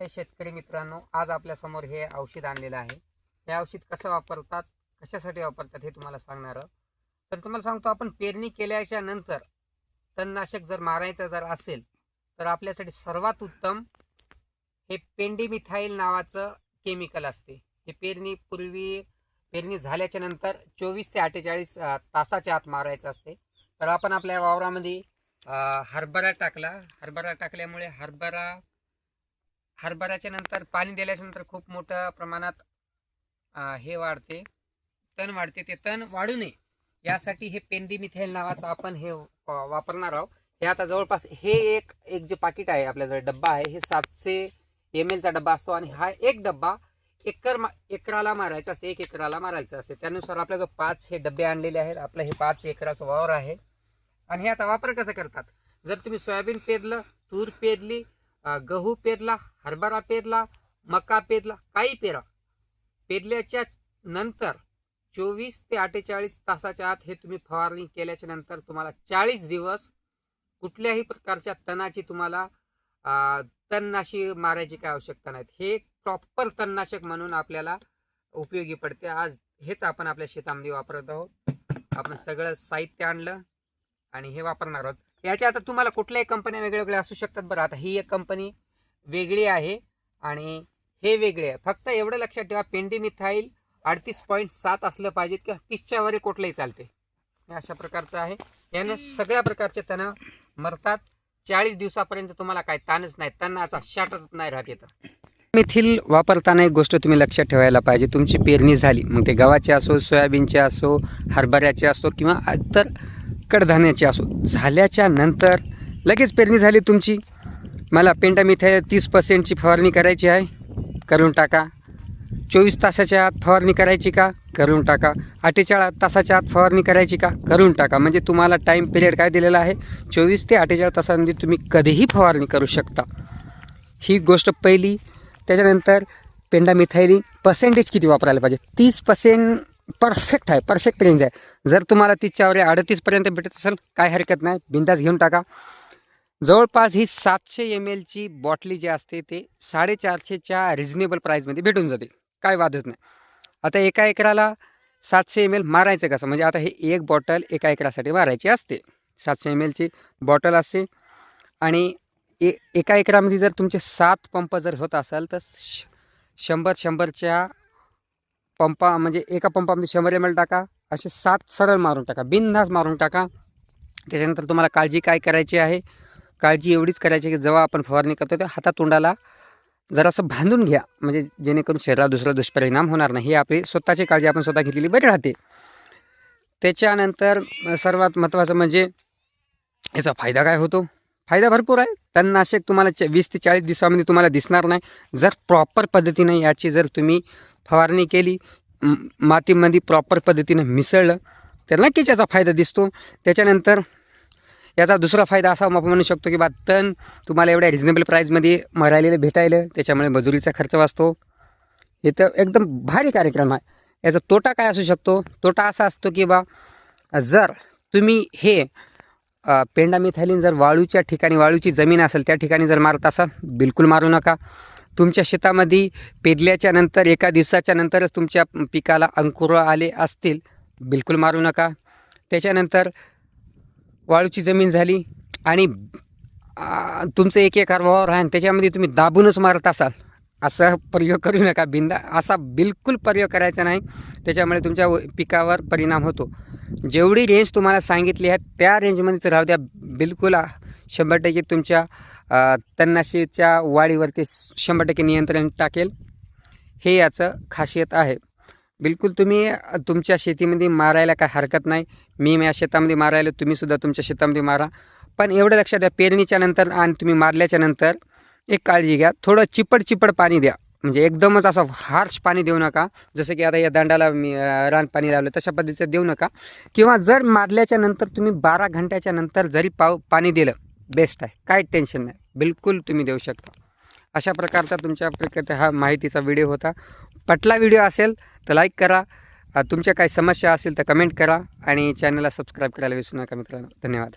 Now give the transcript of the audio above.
हे शेतकरी मित्रांनो आज आपल्यासमोर हे औषध आणलेलं आहे. हे औषध कसं वापरतात कशासाठी वापरतात हे तुम्हाला सांगणार तर तुम्हाला सांगतो आपण पेरणी केल्याच्यानंतर तणनाशक जर मारायचं जर असेल तर आपल्यासाठी सर्वात उत्तम हे पेंडीमिथाईल नावाचं केमिकल असते. हे पेरणीपूर्वी पेरणी झाल्याच्यानंतर चोवीस ते अठ्ठेचाळीस तासाच्या आत मारायचं असते. तर आपण आपल्या वावरामध्ये हरभरा टाकला. हरभरा टाकल्यामुळे हरभरा हरभऱ्याच्या नंतर पाणी दिल्याच्या नंतर खूप मोठ्या प्रमाणात हे वाढते. तण वाढते. ते तण वाढू नये. यासाठी हे पेंडीमिथेल नावाचं आपण हे वापरणार आहोत. हे आता जवळपास हे एक एक जे पाकिट आहे आपल्याजवळ डब्बा आहे हे सातशे एम एलचा डब्बा असतो आणि हा एक डब्बा एकर मा एकराला मारायचा असते एक एकराला मारायचं असते. त्यानुसार आपल्या जो पाच हे डबे आणलेले आहेत आपलं हे पाच एकराचं वावर आहे. आणि ह्याचा वापर कसा करतात? जर तुम्ही सोयाबीन पेरलं तूर पेरली गहू पेरला हरभरा पेरला मका पेरला काही पेरा. पेरल्याच्या नंतर चोवीस ते अठ्ठेचाळीस तासाच्या आत हे तुम्ही फवारणी केल्याच्यानंतर तुम्हाला चाळीस दिवस कुठल्याही प्रकारच्या तणाची तुम्हाला तणनाशी मारायची काय आवश्यकता नाहीत हे प्रॉपर तणनाशक म्हणून आपल्याला उपयोगी पडते. आज हेच आपण आपल्या शेतामध्ये वापरत आहोत. आपण सगळं साहित्य आणलं आणि हे वापरणार आहोत. याच्या आता तुम्हाला कुठल्याही कंपन्या वेगळ्या वेगळ्या असू शकतात बरं. आता ही एक कंपनी वेगळी आहे आणि हे वेगळे आहे. फक्त एवढं लक्षात ठेवा पेंडीमिथाईल अडतीस पॉईंट सात असलं पाहिजे किंवा तीसच्या वरे कुठलंही चालते हे अशा प्रकारचं आहे. याने सगळ्या प्रकारचे तण मरतात. चाळीस दिवसापर्यंत तुम्हाला काय ताणच नाही. तणाचा शाटच नाही राहत येतं मिथिल वापरताना एक गोष्ट तुम्ही लक्षात ठेवायला पाहिजे. तुमची पेरणी झाली. मग ते गव्हाचे असो सोयाबीनचे असो हरभऱ्याचे असो किंवा इतर कडधान्याची असो. झाल्याच्यानंतर लगेच पेरणी झाली तुमची. मला पेंटामिथे तीस पर्सेंटची फवारणी करायची आहे. करून टाका. चोवीस तासाच्या आत फवारणी करायची का? करून टाका. अठ्ठेचाळीस तासाच्या आत फवारणी करायची का? करून टाका. म्हणजे तुम्हाला टाईम पिरियड काय दिलेला आहे? चोवीस ते अठ्ठेचाळीस तासांमध्ये तुम्ही कधीही फवारणी करू शकता. ही गोष्ट पहिली. त्याच्यानंतर पेंडामिथायली पर्सेंटेज किती वापरायला पाहिजे? तीस पर्सेंट परफेक्ट आहे परफेक्ट रेंज आहे. जर तुम्हाला तीसच्यावर अडतीसपर्यंत भेटत असेल काय हरकत नाही. बिंदास घेऊन टाका. जवळपास ही सातशे एम एलची बॉटली जी असते ते साडेचारशेच्या रिजनेबल प्राईजमध्ये भेटून जाते. काय वादच नाही. आता एका एकराला सातशे एम एल मारायचं कसं? म्हणजे आता हे एक बॉटल एका एकरासाठी मारायची असते. सातशे एम एलची बॉटल असते. आणि ए एका एकरामध्ये जर तुमचे सात पंप जर होत असाल तर श शंभर शंभरच्या पंपा म्हणजे एका पंपामध्ये शंभर एम एल टाका असे सात सरळ मारून टाका बिनधास मारून टाका. त्याच्यानंतर तुम्हाला काळजी काय करायची आहे? काळजी एवढीच करायची की जेव्हा आपण फवारणी करतो तेव्हा हातातोंडाला जरासं बांधून घ्या. म्हणजे जेणेकरून शरीराला दुसरा दुष्परिणाम होणार नाही. ही आपली स्वतःची काळजी आपण स्वतः घेतलेली बरी राहते. त्याच्यानंतर सर्वात महत्त्वाचं म्हणजे याचा फायदा काय होतो? फायदा भरपूर आहे. तणनाशक तुम्हाला च वीस ते चाळीस दिवसामध्ये तुम्हाला दिसणार नाही. जर प्रॉपर पद्धतीने याची जर तुम्ही फवारणी केली. मातीमध्ये प्रॉपर पद्धतीनं मिसळलं. तर नक्कीच याचा फायदा दिसतो. त्याच्यानंतर याचा दुसरा फायदा असा आपण म्हणू शकतो की बा तण तुम्हाला एवढ्या रिजनेबल प्राईजमध्ये मरायलेलं भेटायलं त्याच्यामुळे मजुरीचा खर्च वाचतो. हे तर एकदम भारी कार्यक्रम आहे. याचा तोटा काय असू शकतो? तोटा असा असतो की बा जर तुम्ही हे अ, पेंडामिथालीन जर वाळूच्या ठिकाणी वाळूची जमीन असेल त्या ठिकाणी जर मारत असाल बिलकुल मारू नका. तुमच्या शेतामध्ये पेरल्याच्या नंतर एका दिवसाच्या नंतरच तुमच्या पिकाला अंकुर आले असतील बिलकुल मारू नका. त्याच्यानंतर वाळूची जमीन झाली आणि तुमचं एक एकर वावर आहे आणि त्याच्यामध्ये तुम्ही दाबूनच मारत असाल. असा प्रयोग करू नका. बिंदा असा बिलकुल प्रयोग करायचा नाही. त्याच्यामुळे तुमच्या व- पिकावर परिणाम होतो. जेवढी रेंज तुम्हाला सांगितली आहे त्या रेंजमध्येच राहू द्या. बिलकुल शंभर टक्के तुमच्या तन्नाशीच्या वाढीवरती शंभर टक्के नियंत्रण टाकेल. हे याचं खासियत आहे. बिलकुल तुम्ही तुमच्या शेतीमध्ये मारायला काय हरकत नाही. मी माझ्या शेतामध्ये मारायला तुम्हीसुद्धा तुमच्या शेतामध्ये मारा. पण एवढं लक्षात द्या पेरणीच्या नंतर आणि तुम्ही मारल्याच्या नंतर एक काळजी घ्या. थोडं चिपट चिपट पाणी द्या. म्हणजे एकदमच असं हार्श पाणी देऊ नका. जसं की आता या दंडाला मी रान पाणी लावलं तशा पद्धतीचं देऊ नका. किंवा जर मारल्याच्या नंतर तुम्ही बारा घंट्याच्या नंतर जरी पाव पाणी दिलं बेस्ट आहे. काय टेन्शन नाही. बिलकुल तुम्ही देऊ शकता. अशा प्रकारचा तुमच्या प्रकारे हा माहितीचा व्हिडिओ होता. पटला व्हिडिओ असेल तर लाईक करा. तुमच्या काही समस्या असेल तर कमेंट करा आणि चॅनलला सबस्क्राईब करायला विसरू नका मित्रांनो. धन्यवाद.